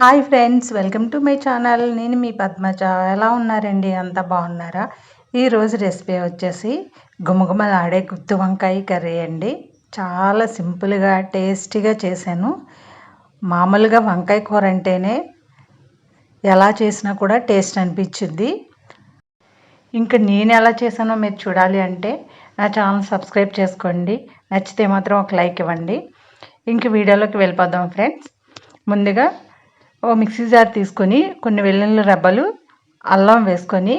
Hi friends welcome to my channel. నేను మీ పద్మజ. ఎలా ఉన్నారండి? అంత బాగున్నారా? ఈరోజు రెసిపీ వచ్చేసి గుమగుమలాడే గుత్తి వంకాయ కర్రీ అండి. చాలా సింపుల్గా టేస్టీగా చేశాను. మామూలుగా వంకాయ కూర అంటేనే ఎలా చేసినా కూడా టేస్ట్ అనిపించింది. ఇంకా నేను ఎలా చేశానో మీరు చూడాలి అంటే నా ఛానల్ సబ్స్క్రైబ్ చేసుకోండి. నచ్చితే మాత్రం ఒక లైక్ ఇవ్వండి. ఇంక వీడియోలోకి వెళ్ళిపోదాం ఫ్రెండ్స్. ముందుగా ఓ మిక్సీ జార్ తీసుకొని కొన్ని వెల్లుల్లి రబ్బలు అల్లం వేసుకొని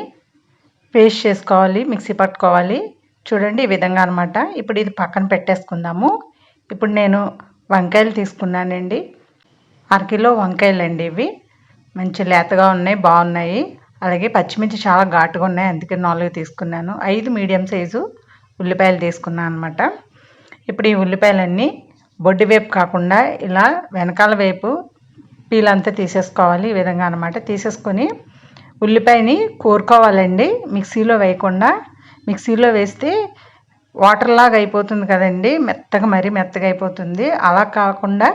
పేస్ట్ చేసుకోవాలి మిక్సీ పట్టుకోవాలి. చూడండి ఈ విధంగా అనమాట ఇప్పుడు ఇది పక్కన పెట్టేసుకుందాము. ఇప్పుడు నేను వంకాయలు తీసుకున్నానండి. అరకిలో వంకాయలు అండి ఇవి. మంచి లేతగా ఉన్నాయి బాగున్నాయి. అలాగే పచ్చిమిర్చి చాలా ఘాటుగా ఉన్నాయి అందుకే నాలుగు తీసుకున్నాను. ఐదు మీడియం సైజు ఉల్లిపాయలు తీసుకున్నాను అనమాట ఇప్పుడు ఈ ఉల్లిపాయలన్నీ బొడ్డి వేపు కాకుండా ఇలా వెనకాల వైపు పీల్ అంతా తీసేసుకోవాలి ఈ విధంగా అనమాట తీసేసుకొని ఉల్లిపాయని కోరుకోవాలండి. మిక్సీలో వేయకుండా మిక్సీలో వేస్తే వాటర్ లాగా అయిపోతుంది కదండి. మెత్తగా మరీ మెత్తగా అయిపోతుంది. అలా కాకుండా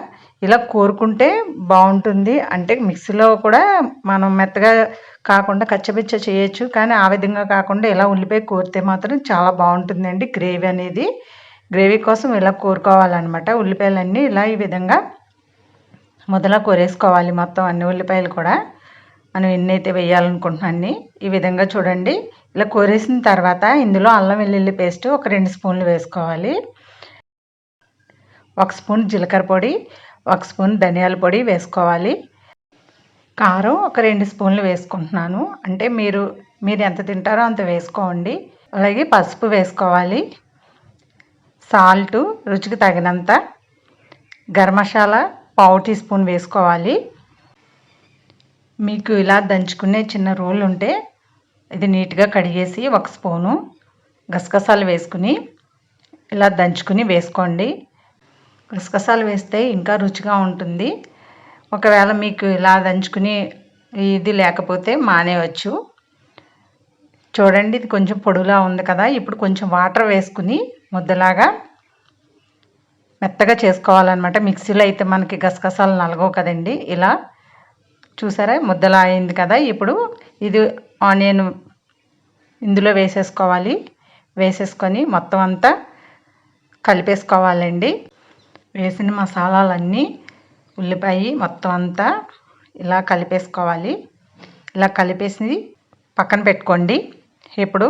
ఇలా కోరుకుంటే బాగుంటుంది. అంటే మిక్సీలో కూడా మనం మెత్తగా కాకుండా కచ్చబిచ్చ చేయొచ్చు. కానీ ఆ విధంగా కాకుండా ఇలా ఉల్లిపాయ కోరితే మాత్రం చాలా బాగుంటుందండి గ్రేవీ అనేది. గ్రేవీ కోసం ఇలా కోరుకోవాలన్నమాట. ఉల్లిపాయలన్నీ ఇలా ఈ విధంగా మొదల కొరేసుకోవాలి మొత్తం అన్ని ఉల్లిపాయలు కూడా. మనం ఎన్నైతే వేయాలనుకుంటున్నా అన్ని ఈ విధంగా చూడండి. ఇలా కొరేసిన తర్వాత ఇందులో అల్లం వెల్లుల్లి పేస్ట్ ఒక రెండు స్పూన్లు వేసుకోవాలి. ఒక స్పూన్ జీలకర్ర పొడి ఒక స్పూన్ ధనియాల పొడి వేసుకోవాలి. కారం ఒక రెండు స్పూన్లు వేసుకుంటున్నాను. అంటే మీరు మీరు ఎంత తింటారో అంత వేసుకోండి. అలాగే పసుపు వేసుకోవాలి. సాల్టు రుచికి తగినంత గరం మసాలా పావు టీ స్పూన్ వేసుకోవాలి. మీకు ఇలా దంచుకునే చిన్న రోల్ ఉంటే ఇది నీట్గా కడిగేసి ఒక స్పూను గసగసాలు వేసుకుని ఇలా దంచుకుని వేసుకోండి. గసగసాలు వేస్తే ఇంకా రుచిగా ఉంటుంది. ఒకవేళ మీకు ఇలా దంచుకుని ఇది లేకపోతే మానేయవచ్చు చూడండి ఇది కొంచెం పొడులా ఉంది కదా ఇప్పుడు కొంచెం వాటర్ వేసుకుని ముద్దలాగా మెత్తగా చేసుకోవాలన్నమాట. మిక్సీలో అయితే మనకి గసగసాలు నలగవు కదండి. ఇలా చూసారా? ముద్దలా అయింది కదా. ఇప్పుడు ఇది ఆనియన్ ఇందులో వేసేసుకోవాలి. వేసేసుకొని మొత్తం అంతా కలిపేసుకోవాలండి. వేసిన మసాలాలన్నీ ఉల్లిపాయ మొత్తం అంతా ఇలా కలిపేసుకోవాలి. ఇలా కలిపేసి పక్కన పెట్టుకోండి. ఇప్పుడు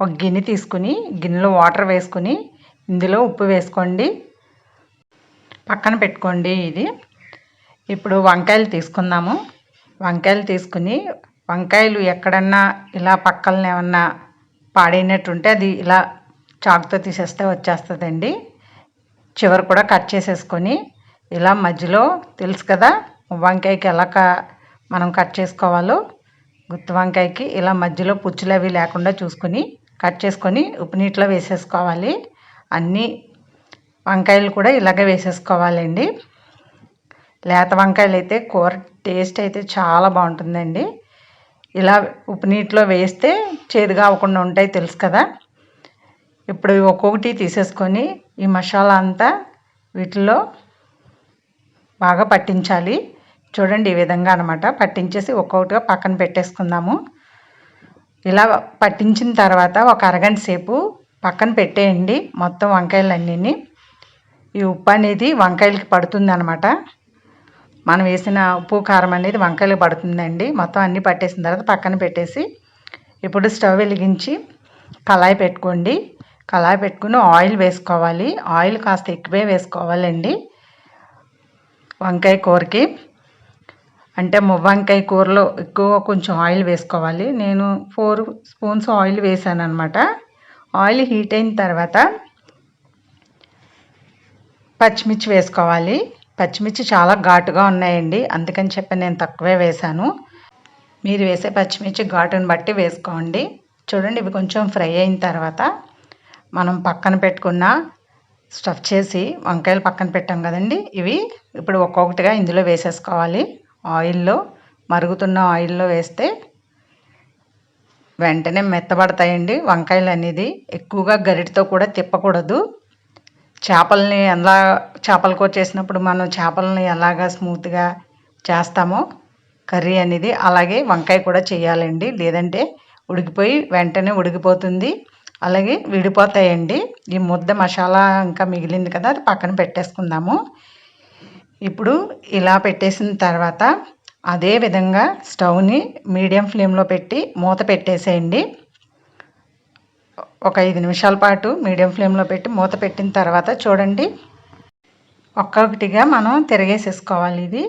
ఒక గిన్నె తీసుకుని గిన్నెలో వాటర్ వేసుకుని ఇందులో ఉప్పు వేసుకోండి. పక్కన పెట్టుకోండి ఇది. ఇప్పుడు వంకాయలు తీసుకుందాము. వంకాయలు తీసుకుని వంకాయలు ఎక్కడన్నా ఇలా పక్కన ఏమన్నా పాడైనట్టుంటే అది ఇలా చాకుతో తీసేస్తే వచ్చేస్తుందండి. చివరి కూడా కట్ చేసేసుకొని ఇలా మధ్యలో తెలుసు కదా వంకాయకి ఎలా మనం కట్ చేసుకోవాలో. గుత్తి వంకాయకి ఇలా మధ్యలో పుచ్చులు అవి లేకుండా చూసుకొని కట్ చేసుకొని ఉప్పు నీటిలో వేసేసుకోవాలి. అన్నీ వంకాయలు కూడా ఇలాగే వేసేసుకోవాలండి. లేత వంకాయలు అయితే కూర టేస్ట్ అయితే చాలా బాగుంటుందండి. ఇలా ఉప్పు నీటిలో వేస్తే చేదుగా అవ్వకుండా ఉంటాయి తెలుసు కదా. ఇప్పుడు ఒక్కొక్కటి తీసేసుకొని ఈ మసాలా అంతా వీటిలో బాగా పట్టించాలి. చూడండి ఈ విధంగా అనమాట పట్టించేసి ఒక్కొక్కటిగా పక్కన పెట్టేసుకుందాము. ఇలా పట్టించిన తర్వాత ఒక అరగంట సేపు పక్కన పెట్టేయండి మొత్తం వంకాయలన్నీ ఈ ఉప్పు అనేది వంకాయలకి పడుతుంది అనమాట మనం వేసిన ఉప్పు కారం అనేది వంకాయలకు పడుతుందండి. మొత్తం అన్నీ పట్టేసిన తర్వాత పక్కన పెట్టేసి ఇప్పుడు స్టవ్ వెలిగించి కళాయి పెట్టుకోండి. కళాయి పెట్టుకుని ఆయిల్ వేసుకోవాలి. ఆయిల్ కాస్త ఎక్కువే వేసుకోవాలండి. వంకాయ కూరకి. అంటే వంకాయ కూరలో ఎక్కువ కొంచెం ఆయిల్ వేసుకోవాలి. నేను ఫోర్ స్పూన్స్ ఆయిల్ వేసాను అనమాట ఆయిల్ హీట్ అయిన తర్వాత పచ్చిమిర్చి వేసుకోవాలి. పచ్చిమిర్చి చాలా ఘాటుగా ఉన్నాయండి. అందుకని చెప్పి నేను తక్కువే వేశాను. మీరు వేసే పచ్చిమిర్చి ఘాటుని బట్టి వేసుకోండి. చూడండి ఇవి కొంచెం ఫ్రై అయిన తర్వాత మనం పక్కన పెట్టుకున్న స్టఫ్ చేసి వంకాయలు పక్కన పెట్టాం కదండి. ఇవి ఇప్పుడు ఒక్కొక్కటిగా ఇందులో వేసేసుకోవాలి. ఆయిల్లో మరుగుతున్న ఆయిల్లో వేస్తే వెంటనే మెత్తబడతాయండి వంకాయలు అనేది. ఎక్కువగా గరిటితో కూడా తిప్పకూడదు. చేపల్ని ఎలా చేపల కూర చేసినప్పుడు మనం చేపలని ఎలాగా స్మూత్గా చేస్తామో కర్రీ అనేది అలాగే వంకాయ కూడా చేయాలండి. లేదంటే ఉడికిపోయి వెంటనే ఉడికిపోతుంది. అలాగే విడిపోతాయండి. ఈ ముద్ద మసాలా ఇంకా మిగిలింది కదా అది పక్కన పెట్టేసుకుందాము. ఇప్పుడు ఇలా పెట్టేసిన తర్వాత అదే విధంగా స్టవ్ని మీడియం ఫ్లేమ్లో పెట్టి మూత పెట్టేసేయండి. ఒక ఐదు నిమిషాల పాటు మీడియం ఫ్లేమ్లో పెట్టి మూత పెట్టిన తర్వాత చూడండి. ఒక్కొక్కటిగా మనం తిరగేసేసుకోవాలి ఇది.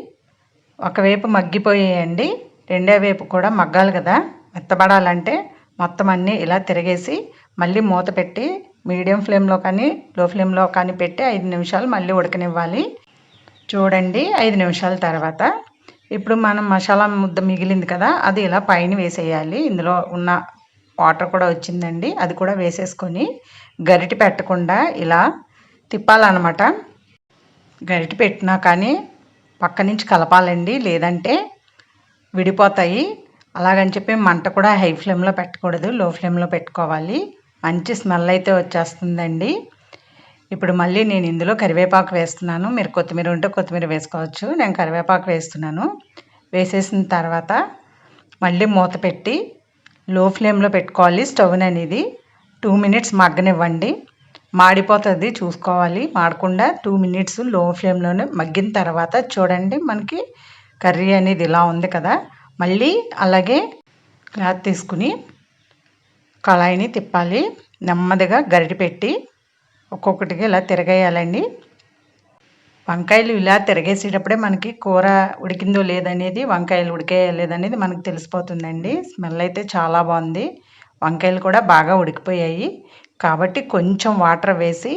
ఒకవైపు మగ్గిపోయేయండి. రెండో వైపు కూడా మగ్గాలి కదా. మెత్తబడాలంటే మొత్తం అన్నీ ఇలా తిరిగేసి మళ్ళీ మూత పెట్టి మీడియం ఫ్లేమ్లో కానీ లో ఫ్లేమ్లో కానీ పెట్టి ఐదు నిమిషాలు మళ్ళీ ఉడకనివ్వాలి. చూడండి ఐదు నిమిషాల తర్వాత. ఇప్పుడు మనం మసాలా ముద్ద మిగిలింది కదా అది ఇలా పైన వేసేయాలి. ఇందులో ఉన్న వాటర్ కూడా వచ్చిందండి. అది కూడా వేసేసుకొని గరిటి పెట్టకుండా ఇలా తిప్పాలన్నమాట. గరిటి పెట్టినా కానీ పక్క నుంచి కలపాలండి. లేదంటే విడిపోతాయి. అలాగని చెప్పి మంట కూడా హై ఫ్లేమ్లో పెట్టకూడదు. లో ఫ్లేమ్లో పెట్టుకోవాలి. మంచి స్మెల్ అయితే వచ్చేస్తుందండి. ఇప్పుడు మళ్ళీ నేను ఇందులో కరివేపాకు వేస్తున్నాను. మీరు కొత్తిమీర ఉంటే కొత్తిమీర వేసుకోవచ్చు. నేను కరివేపాకు వేస్తున్నాను. వేసేసిన తర్వాత మళ్ళీ మూత పెట్టి లో ఫ్లేమ్లో పెట్టుకోవాలి. స్టవ్ అనేది టూ మినిట్స్ మగ్గనివ్వండి. మాడిపోతుంది చూసుకోవాలి. మాడకుండా టూ మినిట్స్లో ఫ్లేమ్లోనే మగ్గిన తర్వాత చూడండి మనకి కర్రీ అనేది ఇలా ఉంది కదా. మళ్ళీ అలాగే క్లాత్ తీసుకుని కళాయిని తిప్పాలి. నెమ్మదిగా గరిటె పెట్టి ఒక్కొక్కటిగా ఇలా తిరగేయాలండి. వంకాయలు ఇలా తిరగేసేటప్పుడే మనకి కూర ఉడికిందో లేదనేది వంకాయలు ఉడికాయో లేదనేది మనకు తెలిసిపోతుందండి. స్మెల్ అయితే చాలా బాగుంది. వంకాయలు కూడా బాగా ఉడికిపోయాయి. కాబట్టి కొంచెం వాటర్ వేసి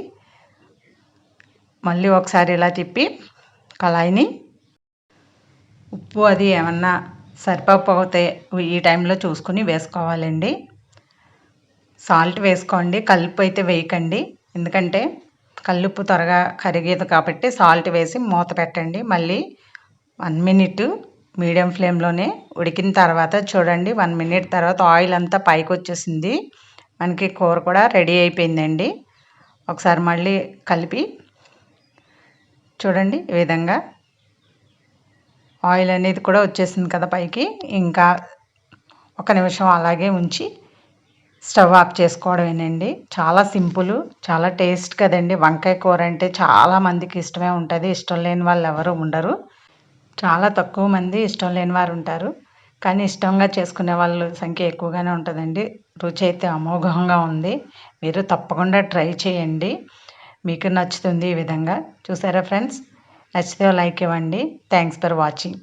మళ్ళీ ఒకసారి ఇలా తిప్పి కళాయిని ఉప్పు అది ఏమన్నా సరిపోతే ఈ టైంలో చూసుకుని వేసుకోవాలండి. సాల్ట్ వేసుకోండి. కలుపు అయితే వేయకండి. ఎందుకంటే కల్లుప్పు త్వరగా కరిగేది కాబట్టి సాల్ట్ వేసి మూత పెట్టండి. మళ్ళీ వన్ మినిట్ మీడియం ఫ్లేమ్లోనే ఉడికిన తర్వాత చూడండి. వన్ మినిట్ తర్వాత ఆయిల్ అంతా పైకి వచ్చేసింది. మనకి కూర కూడా రెడీ అయిపోయిందండి. ఒకసారి మళ్ళీ కలిపి చూడండి ఈ విధంగా ఆయిల్ అనేది కూడా వచ్చేసింది కదా పైకి. ఇంకా ఒక నిమిషం అలాగే ఉంచి స్టవ్ ఆఫ్ చేసుకోవడమేనండి. చాలా సింపుల్ చాలా టేస్ట్ కదండి. వంకాయ కూర అంటే చాలా మందికి ఇష్టమే ఉంటుంది. ఇష్టం లేని వాళ్ళు ఎవరు ఉండరు. చాలా తక్కువ మంది ఇష్టం లేని వారు ఉంటారు. కానీ ఇష్టంగా చేసుకునే వాళ్ళ సంఖ్య ఎక్కువగానే ఉంటుందండి. రుచి అయితే అమోఘంగా ఉంది. మీరు తప్పకుండా ట్రై చేయండి. మీకు నచ్చుతుంది ఈ విధంగా. చూసారా ఫ్రెండ్స్? నచ్చితే లైక్ ఇవ్వండి. Thanks for watching.